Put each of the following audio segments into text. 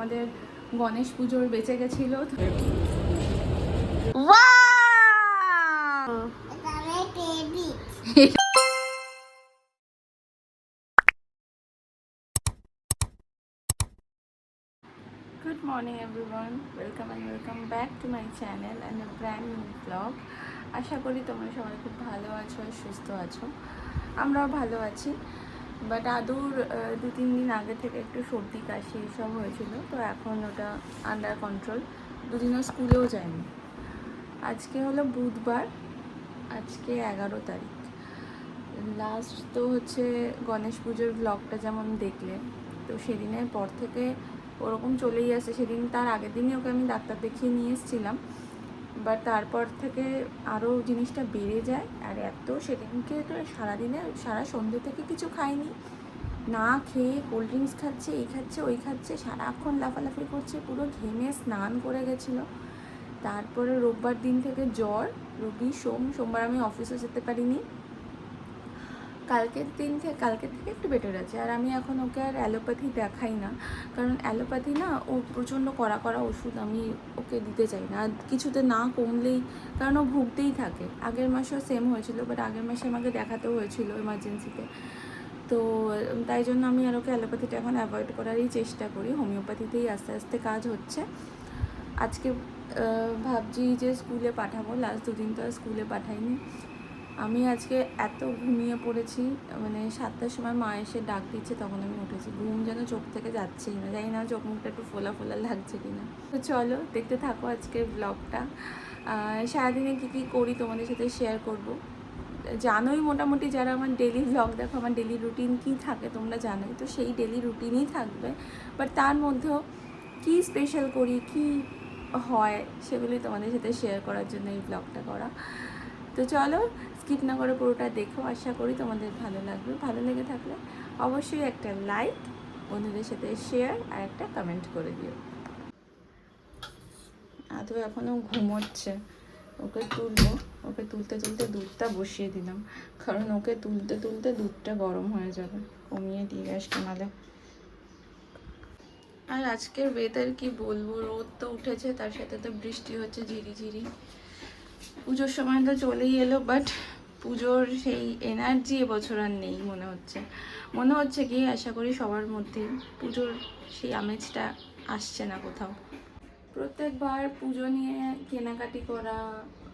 আমাদের গণেশ পুজোর বেঁচে গেছিল। Good morning everyone welcome and welcome back to my channel and brand blog আশা করি তোমরা সবাই খুব ভালো আছো, সুস্থ আছো। আমরাও ভালো আছি। বাট আদুর দু তিন দিন আগে থেকে একটু সর্দি, কাশি এসব হয়েছিল, তো এখন ওটা আন্ডার কন্ট্রোল দুদিনও স্কুলেও যায়নি। আজকে হলো বুধবার, আজকে এগারো তারিখ। লাস্ট তো হচ্ছে গণেশ পুজোর ব্লগটা যেমন দেখলে, তো সেদিনের পর থেকে ওরকম চলেই আসে। সেদিন তার আগের দিনই ওকে আমি ডাক্তার দেখিয়ে নিয়ে এসেছিলাম। বাট তারপর থেকে আরও জিনিসটা বেড়ে যায়। আর এত সেদিনকে তো সারাদিনে সারা সন্ধ্যে থেকে কিছু খায়নি না খেয়ে কোল্ড ড্রিঙ্কস খাচ্ছে, এই খাচ্ছে, ওই খাচ্ছে, সারাক্ষণ লাফালাফি করছে, পুরো ঘেমে স্নান করে গেছিল। তারপরে রোববার দিন থেকে জ্বর রবি সোম, সোমবার আমি অফিসে যেতে পারিনি। কালকের দিন থেকে, কালকের থেকে একটু বেটার আছে। আর আমি এখন ওকে আর অ্যালোপ্যাথি দেখাই না। কারণ অ্যালোপ্যাথি না, ও প্রচণ্ড কড়া কড়া ওষুধ আমি ওকে দিতে চাই না। আর কিছুতে না কমলেই, কারণ ও ভুগতেই থাকে। আগের মাসেও সেম হয়েছিল বাট আগের মাসে আমাকে দেখাতেও হয়েছিল এমার্জেন্সিতে তো, তাই জন্য আমি আর ওকে অ্যালোপ্যাথিটা এখন অ্যাভয়েড করারই চেষ্টা করি। হোমিওপ্যাথিতেই আস্তে আস্তে কাজ হচ্ছে। আজকে ভাবছি যে স্কুলে পাঠাবো। লাস্ট দুদিন তো আর স্কুলে পাঠাইনি। আমি আজকে এত ঘুমিয়ে পড়েছি মানে সাতটার সময় মা এসে ডাক দিচ্ছে, তখন আমি উঠেছি। ঘুম যেন চোখ থেকে যাচ্ছেই না, জানি না চোখ মুখটা একটু ফোলা ফোলা লাগছে কিনা। তো চলো, দেখতে থাকো আজকের ব্লগটা সারাদিনে কী কী করি তোমাদের সাথে শেয়ার করব। জানোই মোটামুটি যারা আমার ডেলি ব্লগ দেখো, আমার ডেলি রুটিন কী থাকে তোমরা জানোই, তো সেই ডেলি রুটিনই থাকবে। বাট তার মধ্যেও কী স্পেশাল করি, কী হয় সেগুলি তোমাদের সাথে শেয়ার করার জন্য এই ব্লগটা করা। তো চলো স্কিপ না করে পুরোটা দেখো, আশা করি তোমাদের ভালো লাগবে। ভালো লেগে থাকলে অবশ্যই একটা লাইক বন্ধুদের সাথে শেয়ার আর একটা কমেন্ট করে দিও। আদৌ এখনও ঘুমোচ্ছে। ওকে তুলবো। ওকে তুলতে তুলতে দুধটা বসিয়ে দিলাম। কারণ ওকে তুলতে তুলতে দুধটা গরম হয়ে যাবে। কমিয়ে দিয়ে গ্যাসটা নালে। আর আজকের ওয়েদার কি বলব? রোদ তো উঠেছে, তার সাথে তো বৃষ্টি হচ্ছে ঝিরি ঝিরি পুজোর সময় তো চলেই এলো বাট পুজোর সেই এনার্জি এবছর আর নেই মনে হচ্ছে। মনে হচ্ছে কি, আশা করি সবার মধ্যে পুজোর সেই আমেজটা আসছে না কোথাও। প্রত্যেকবার পুজো নিয়ে কেনাকাটি করা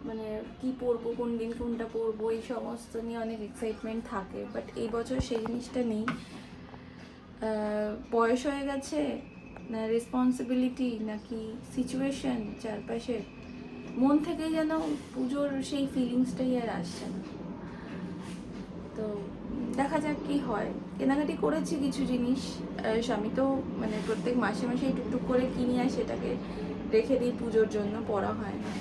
মানে কি পরবো, কোন দিন কোনটা পরবো, এই সমস্ত নিয়ে অনেক এক্সাইটমেন্ট থাকে। বাট এই বছর সেই জিনিসটা নেই। বয়স হয়ে গেছে, না রেসপন্সিবিলিটি নাকি সিচুয়েশন চারপাশে মন থেকে যেন পুজোর সেই ফিলিংসটাই আর আসছে না। তো দেখা যাক কি হয়। কেনাকাটি করেছি কিছু জিনিস। স্বামী তো মানে প্রত্যেক মাসে মাসে টুকটুক করে কিনি আর সেটাকে রেখে দিই পুজোর জন্য পড়া হয় না।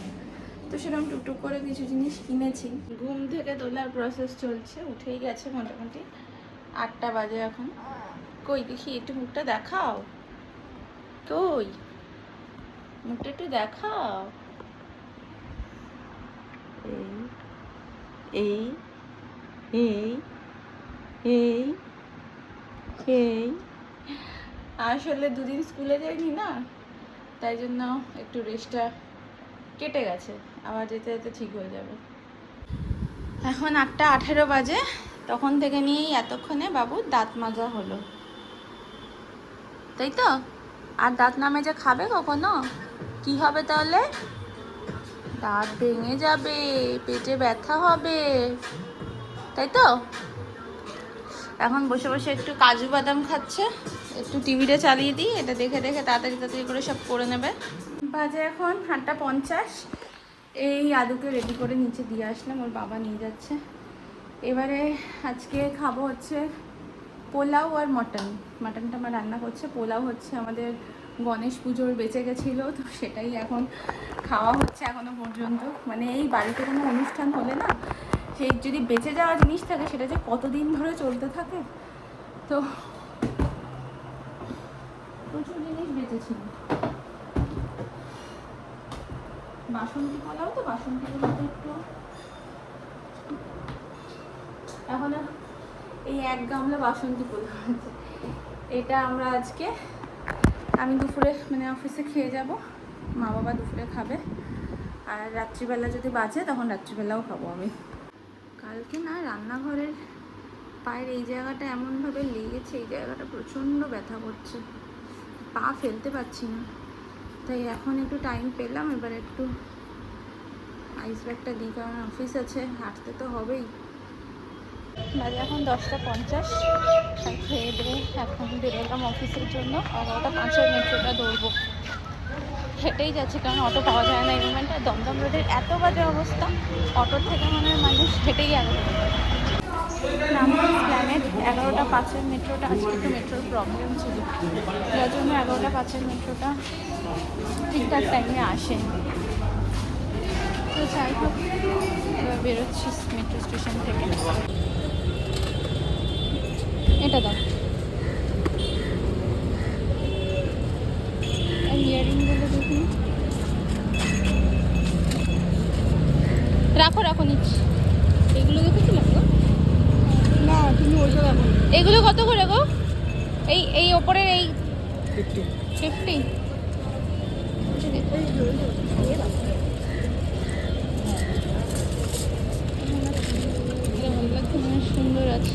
তো সেরকম টুকটুক করে কিছু জিনিস কিনেছি। ঘুম থেকে তোলার প্রসেস চলছে, উঠেই গেছে মোটামুটি আটটা বাজে এখন। কই দেখি, একটু মুখটা দেখাও। কই? মুখটা একটু দেখাও। এই এই। এই এই এই। আসলে দুদিন স্কুলে যাইনি না, তাই জন্য একটু রেস্টটা কেটে গেছে, আবার যেতে যেতে ঠিক হয়ে যাবে। এখন আটটা আঠেরো বাজে, তখন থেকে নিয়েই এতক্ষণে বাবু দাঁত মাজা হলো। তাই তো? আর দাঁত না মেজে খাবে কখনো? কি হবে তাহলে? দাঁত ভেঙে যাবে, পেটে ব্যথা হবে। তাই তো? এখন বসে বসে একটু কাজু বাদাম খাচ্ছে। একটু টিভিটা চালিয়ে দিই, এটা দেখে দেখে তাড়াতাড়ি তাড়াতাড়ি করে সব করে নেবে। বাজে এখন আটটা পঞ্চাশ। এই আদুকে রেডি করে নিচে দিয়ে আসলাম, ওর বাবা নিয়ে যাচ্ছে। এবারে আজকে খাব হচ্ছে পোলাও আর মটন। মাটনটা আমার রান্না করছে, পোলাও হচ্ছে আমাদের গণেশ পুজোর বেঁচে গেছিল, তো সেটাই এখন খাওয়া হচ্ছে এখনও পর্যন্ত। মানে এই বাড়িতে কোনো অনুষ্ঠান হলে না সেই যদি বেঁচে যাওয়া জিনিস থাকে, সেটা যে কতদিন ধরে চলতে থাকে? তো প্রচুর জিনিস বেঁচেছিল। বাসন্তী পোলাও তো, বাসন্তী পোলাওটা একটু এখন এই এক গামলা বাসন্তী পোলাও আছে। এটা আমরা আজকে, আমি দুপুরে মানে অফিসে খেয়ে যাব। মা বাবা দুপুরে খাবে। আর রাত্রিবেলা যদি বাজে, তখন রাত্রিবেলাও খাব আমি। কালকে না রান্নাঘরের পায়ের এই জায়গাটা এমনভাবে লেগেছে, এই জায়গাটা প্রচণ্ড ব্যথা করছে। পা ফেলতে পারছি না। তাই এখন একটু টাইম পেলাম, এবার একটু আইস ব্যাগটা দিই, কারণ অফিস আছে, হাঁটতে তো হবেই। বাজে এখন দশটা পঞ্চাশ খেয়ে দিয়ে এখন বেরোলাম অফিসের জন্য। এগারোটা পাঁচের মেট্রোটা দৌড়বো হেঁটেই যাচ্ছে, কারণ অটো পাওয়া যায় না এই মোমেন্টে দমদম রোডের এত বাজে অবস্থা, অটোর থেকে মনে হয় মানুষ হেঁটেই আগে এগারোটা পাঁচের মেট্রোটা, আজকে একটু মেট্রোর প্রবলেম ছিল। যার জন্য এগারোটা পাঁচের মেট্রোটা ঠিকঠাক টাইমে আসে তো যাই হোক, এবার বেরোচ্ছি মেট্রো স্টেশন থেকে। এটা দাও রাখো রাখো নিচ্ছি। এগুলো দেখেছিলাম গো না তুমি ওইটা এগুলো কত করে গো? এই এই ওপরের এই ফিফটি সুন্দর আছে।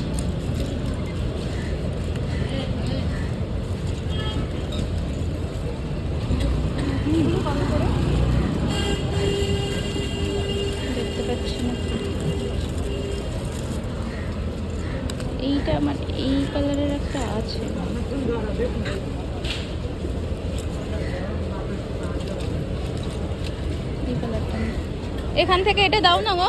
এখান থেকে এটা দাও না গো।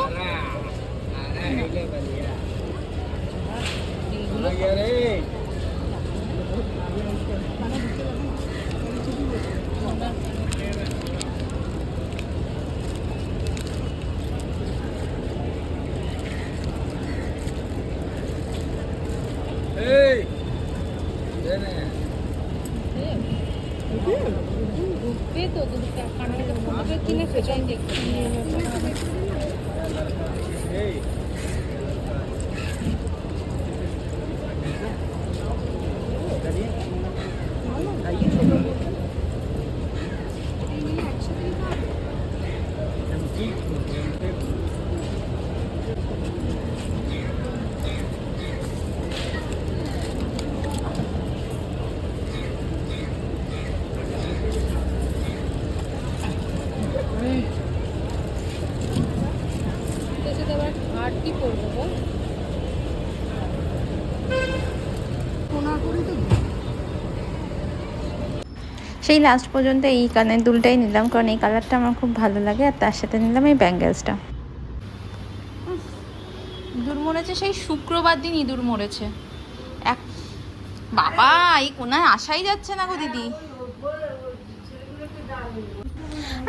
আর কি করব বল সোনা করি তো সেই লাস্ট পর্যন্ত এই কানের দুলটাই নিলাম, কারণ এই কালারটা আমার খুব ভালো লাগে, আর তার সাথে নিলাম এই ব্যাঙ্গেলসটা ইঁদুর মরেছে সেই শুক্রবার দিন ইঁদুর মরেছে। এক বাবা, এই কোনায় আসাই যাচ্ছে না গো দিদি।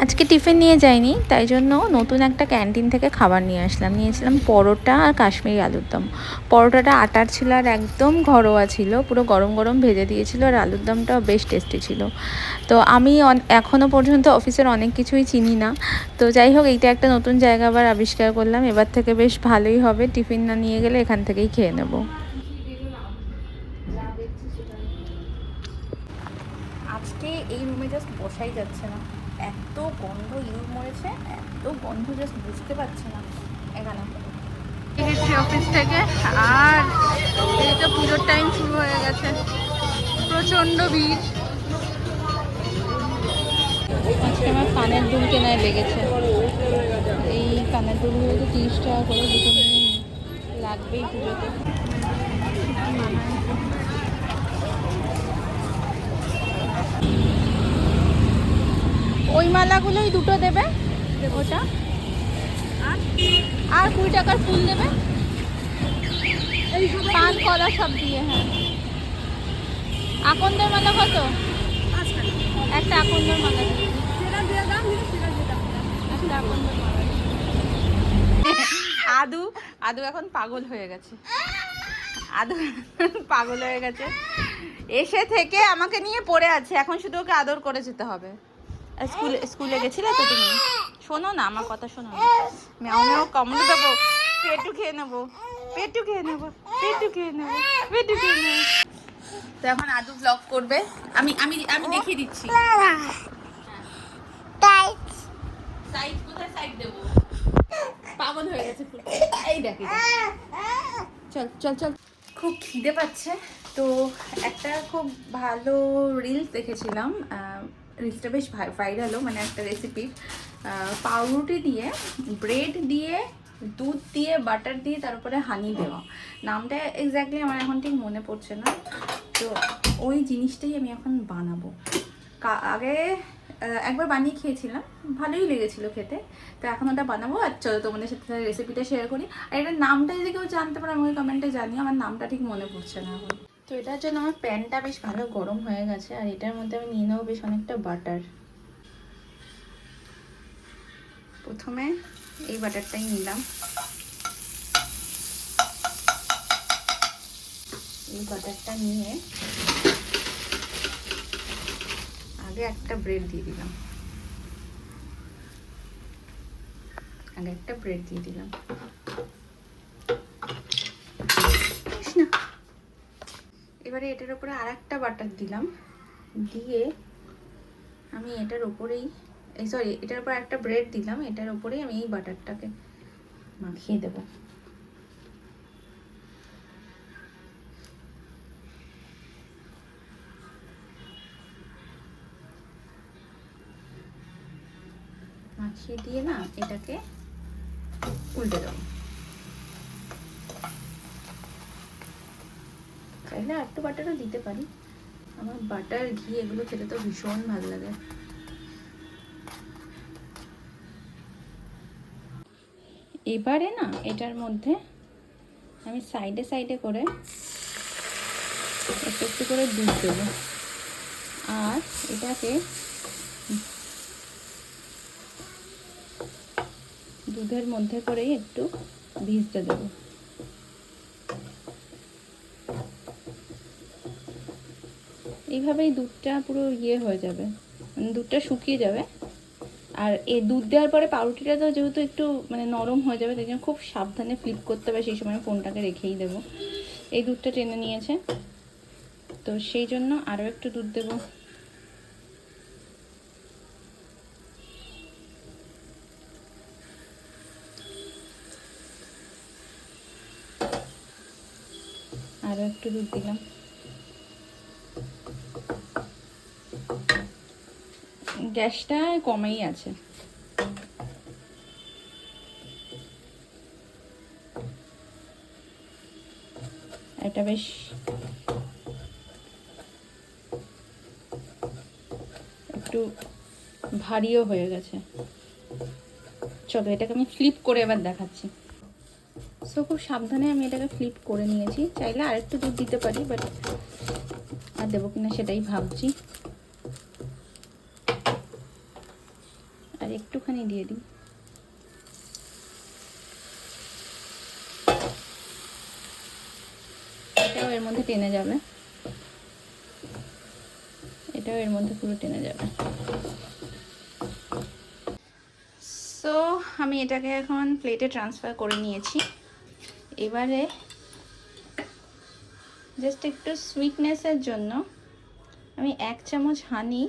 আজকে টিফিন নিয়ে যাইনি, তাই জন্য নতুন একটা ক্যান্টিন থেকে খাবার নিয়ে আসলাম। নিয়েছিলাম পরোটা আর কাশ্মীরি আলুর দম। পরোটাটা আটার ছিল আর একদম ঘরোয়া ছিল, পুরো গরম গরম ভেজে দিয়েছিল আর আলুর দমটাও বেশ টেস্টি ছিল। তো আমি অন- এখনও পর্যন্ত অফিসের অনেক কিছুই চিনি না। তো যাই হোক, এইটা একটা নতুন জায়গা আবার আবিষ্কার করলাম। এবার থেকে বেশ ভালোই হবে, টিফিন না নিয়ে গেলে এখান থেকেই খেয়ে নেব। আজকে এই রুমে জাস্ট বসাই যাচ্ছে না। এত গন্ধ ইঁদুর মরেছে, এত গন্ধ জাস্ট বুঝতে পারছি না এখানে। গেছি অফিস থেকে, আর এই পুজোর টাইম শুরু হয়ে গেছে। প্রচণ্ড ভিড়। আজকে আমার কানের দুল কেনায় লেগেছে। এই কানের দুলগুলো তো তিরিশ টাকা করে দুটো লাগবেই পুজোতে। ওই মালাগুলোই দুটো দেবে ওটা আর কুড়ি টাকার ফুল দেবে। পান কলা সব দিয়ে হ্যাঁ। আকন্দের মালা কত? একটা আকন্দের মালা। একটা আকন্দের মালা। আদু আদু এখন পাগল হয়ে গেছে। আদু পাগল হয়ে গেছে। এসে থেকে আমাকে নিয়ে পড়ে আছে, এখন শুধু ওকে আদর করে যেতে হবে। স্কুলে স্কুলে গেছিলে তো তুমি? শোনো না, আমার কথা শোনো না। ম্যাও ম্যাও কামড়ে দেবো। পেটু খেয়ে নেব। পেটু খেয়ে নেব। পেটু খেয়ে নেব। পেটু খেয়ে নেব। তো এখন আদু ব্লগ করবে। আমি আমি আমি দেখিয়ে দিচ্ছি। সাইড কোথায় সাইড দেবো? পাগল হয়ে গেছে এই দেখ। চল চল চল। খুব খিদে পাচ্ছে। তো একটা খুব ভালো রিলস দেখেছিলাম রিলসটা বেশ ভাইরালও মানে একটা রেসিপির পাউরুটি দিয়ে ব্রেড দিয়ে, দুধ দিয়ে বাটার দিয়ে, তার উপরে হানি দেওয়া। নামটা এক্স্যাক্টলি আমার এখন ঠিক মনে পড়ছে না। তো ওই জিনিসটাই আমি এখন বানাবো। আগে একবার বানিয়ে খেয়েছিলাম। ভালোই লেগেছিল খেতে। তো এখন ওটা বানাবো। আর চলো তোমাদের সাথে রেসিপিটা শেয়ার করি। আর এটার নামটা যদি কেউ জানতে পারে, আমাকে কমেন্টে জানিও। আমার নামটা ঠিক মনে পড়ছে না এখন। তো এটার জন্য আমার প্যানটা বেশ ভালো গরম হয়ে গেছে, আর এটার মধ্যে আমি নিয়ে নেব বেশ অনেকটা বাটার। প্রথমে এই বাটারটাই নিলাম। এই বাটারটা নিয়ে আগে একটা ব্রেড দিয়ে দিলাম। আগে একটা ব্রেড দিয়ে দিলাম ইস না। এবারে এটার উপরে আর একটা বাটার দিলাম। দিয়ে আমি এটার উপরেই, এই সরি এটার উপর একটা ব্রেড দিলাম, এটার উপরেই আমি এই বাটারটাকে মাখিয়ে দেবো। মাখিয়ে দিয়ে না এটাকে উল্টে দেবো। চাইলে আর একটু বাটারও দিতে পারি। আমার বাটার, ঘি, এগুলো খেতে তো ভীষণ ভালো লাগে। এবারে না, এটার মধ্যে আমি সাইডে সাইডে করে একটু একটু করে দুধ দেবো। আর এটাকে দুধের মধ্যে করেই একটু ভিজতে দেবো। এইভাবেই দুধটা পুরো ইয়ে হয়ে যাবে। মানে দুধটা শুকিয়ে যাবে। আর এই দুধ দেওয়ার পরে পাউরুটিটা তো যেহেতু একটু মানে নরম হয়ে যাবে, তাই জন্য খুব সাবধানে ফ্লিপ করতে হবে, সেই সময় ফোনটাকে রেখেই দেবো। এই দুধটা টেনে নিয়েছে। তো সেই জন্য আরও একটু দুধ দেবো। আরও একটু দুধ দিলাম। গ্যাসটা কমেই আছে। এটা বেশ একটু ভারীও হয়ে গেছে। চলো, এটাকে আমি ফ্লিপ করে এবার দেখাচ্ছি। সো খুব সাবধানে আমি এটাকে ফ্লিপ করে নিয়েছি। চাইলে আরেকটু দুধ দিতে পারি বাট আর দেবো কিনা সেটাই ভাবছি আর একটুখানি দিয়ে দিই। এটাও এর মধ্যে টেনে যাবে। এটাও এর মধ্যে পুরো টেনে যাবে। সো আমি এটাকে এখন প্লেটে ট্রান্সফার করে নিয়েছি। এবারে জাস্ট একটু সুইটনেসের জন্য আমি এক চামচ হানি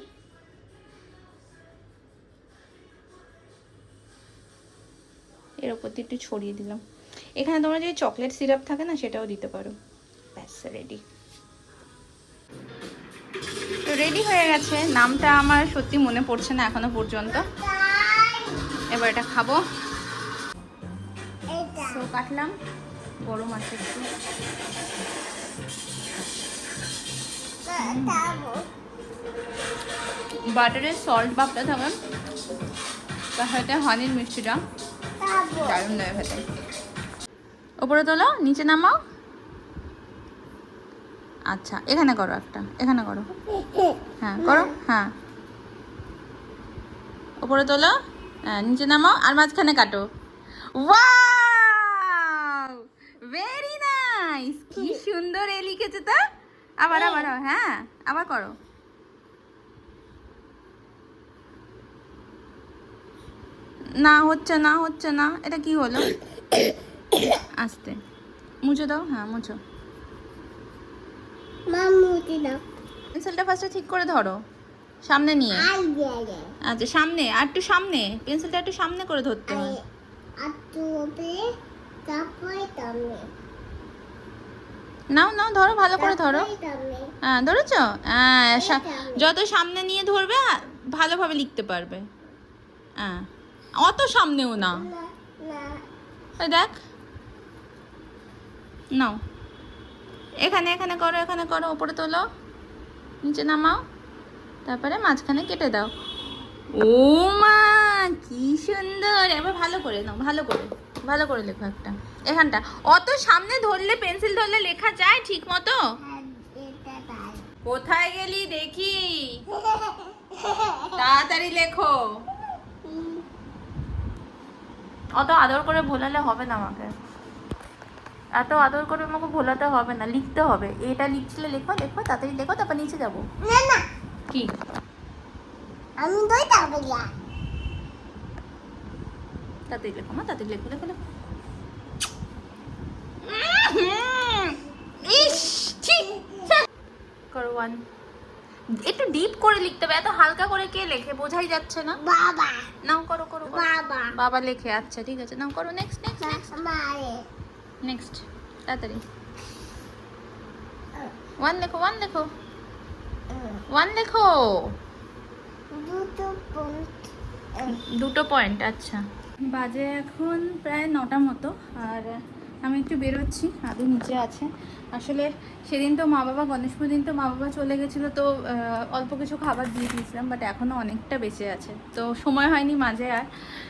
ওপর দিয়ে একটু ছড়িয়ে দিলাম। এখানে তোমরা যদি চকলেট সিরাপ থাকে না সেটাও দিতে পারো। ব্যাস রেডি তো রেডি হয়ে গেছে। নামটা আমার সত্যি মনে পড়ছে না এখনও পর্যন্ত। এবার এটা খাব। তো কাটলাম। গরম আছে একটু। বাটারের সল্ট বাপটা থাকবে তার সাথে হানির মিষ্টিটা। খেতে। ওপরে তোলো, নিচে নামাও। আচ্ছা এখানে করো একটা, এখানে করো। হ্যাঁ করো হ্যাঁ। ওপরে তোলো হ্যাঁ নিচে নামাও, আর মাঝখানে কাটো। ভেরি নাইস কি সুন্দর এ লিখেছে তো। আবার আবার হ্যাঁ আবার করো। না হচ্ছে না হচ্ছে না এটা কি হলো? আস্তে। মুছে দাও? হ্যাঁ মুছো। মামু পেন্সিলটা ফার্স্টে ঠিক করে ধরো। সামনে নিয়ে। আচ্ছা সামনে আর একটু সামনে। পেন্সিলটা একটু সামনে করে ধরতে হয়। নাও নাও ধরো ভালো করে ধরো। হ্যাঁ ধরেছো? হ্যাঁ যত সামনে নিয়ে ধরবে ভালোভাবে লিখতে পারবে। হ্যাঁ। অত সামনেও না। দেখ। নাও। এখানে এখানে করো এখানে করো ওপরে তোলো। নিচে নামাও। তারপরে মাঝখানে কেটে দাও। ও মা কি সুন্দর। এবার ভালো করে নাও ভালো করে ভালো করে লেখো একটা। এখানটা। অত সামনে ধরলে পেন্সিল ধরলে লেখা যায় ঠিক মতো? কোথায় গেলি দেখি। তাড়াতাড়ি লেখো। অত আদর করে ভোলালে হবে না আমাকে। এত আদর করে আমাকে ভোলাতে হবে না লিখতে হবে। এটা লিখছিলে লেখো লেখো তাড়াতাড়ি লেখো তারপর নিচে যাব। কি? আমি দুই যাব যা তাড়াতাড়ি লেখো মা তাড়াতাড়ি লেখো লেখো লেখো। ইস ছ্যা। করো ওয়ান একটু ডিপ করে লিখতে হবে এত হালকা করে কে লেখে? বোঝাই যাচ্ছে না? বাবা। নাও করো করো। বাবা। বাবা লেখে আচ্ছা ঠিক আছে। নাও করো নেক্সট নেক্সট মারে নেক্সট তাড়াতাড়ি। ওয়ান লেখো ওয়ান লেখো। ওয়ান লেখো। দুটো পয়েন্ট দুটো পয়েন্ট আচ্ছা। বাজে এখন প্রায় নটা মতো আর আমি একটু বেরোচ্ছি আদু নিচে আছে। আসলে সেদিন তো মা বাবা গণেশ দিন তো মা বাবা চলে গেছিল তো অল্প কিছু খাবার দিয়ে দিয়েছিলাম বাট এখনও অনেকটা বেঁচে আছে। তো সময় হয়নি মাঝে আর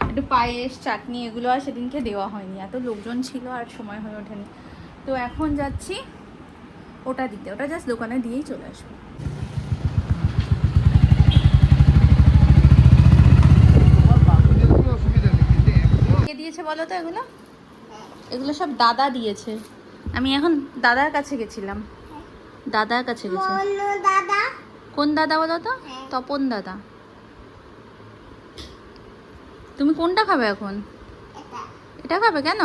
একটু পায়েস চাটনি এগুলো আর সেদিনকে দেওয়া হয়নি। এত লোকজন ছিল আর সময় হয়ে ওঠেনি। তো এখন যাচ্ছি ওটা দিতে ওটা জাস্ট দোকানে দিয়েই চলে আসব। কে দিয়েছে বলো তো এগুলো? এগুলো সব দাদা দিয়েছে। আমি এখন দাদার কাছে গেছিলাম। দাদার কাছে গেছি। কোন দাদা বলো তো? হ্যাঁ। তপন দাদা। তুমি কোনটা খাবে এখন? এটা। খাবে কেন?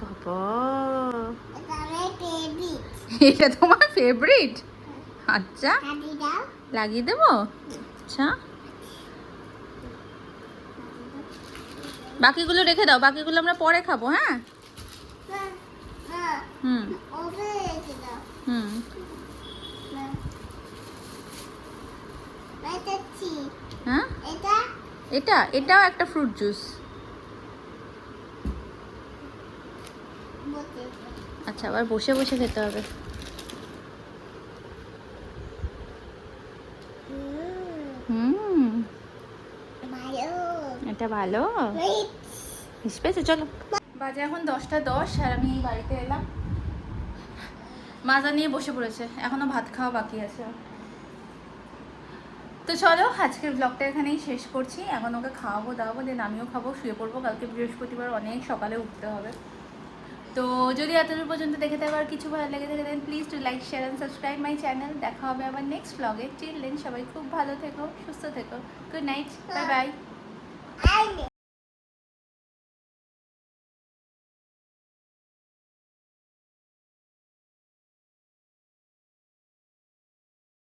বাবা। এটা আমার বেবি এটা তোমার ফেভারিট আচ্ছা। লাগিয়ে দেবো? আচ্ছা। বাকিগুলো রেখে দাও, বাকিগুলো আমরা পরে খাব হ্যাঁ? হুম। হুম। হ্যাঁ? এটা, এটাও একটা ফ্রুট জুস আচ্ছা আবার বসে বসে খেতে হবে হুম হুম ভালো এটা ভালো? পেয়েছে চলো। বাজে এখন দশটা দশ আর আমি বাড়িতে এলাম। মাজা নিয়ে বসে পড়েছে, এখনও ভাত খাওয়া বাকি আছে। তো চলো, আজকের ব্লগটা এখানেই শেষ করছি। এখন ওকে খাওয়াবো, দাওয়াবো দেন আমিও খাব। শুয়ে পড়ব, কালকে বৃহস্পতিবার অনেক সকালে উঠতে হবে। তো যদি এতদূর পর্যন্ত দেখে থাকো আর কিছু ভালো লেগে থাকে then please to like share and subscribe my channel দেখা হবে আবার নেক্সট ব্লগে চিল সবাই খুব ভালো থেকো, সুস্থ থেকো। Good night bye bye 爱你。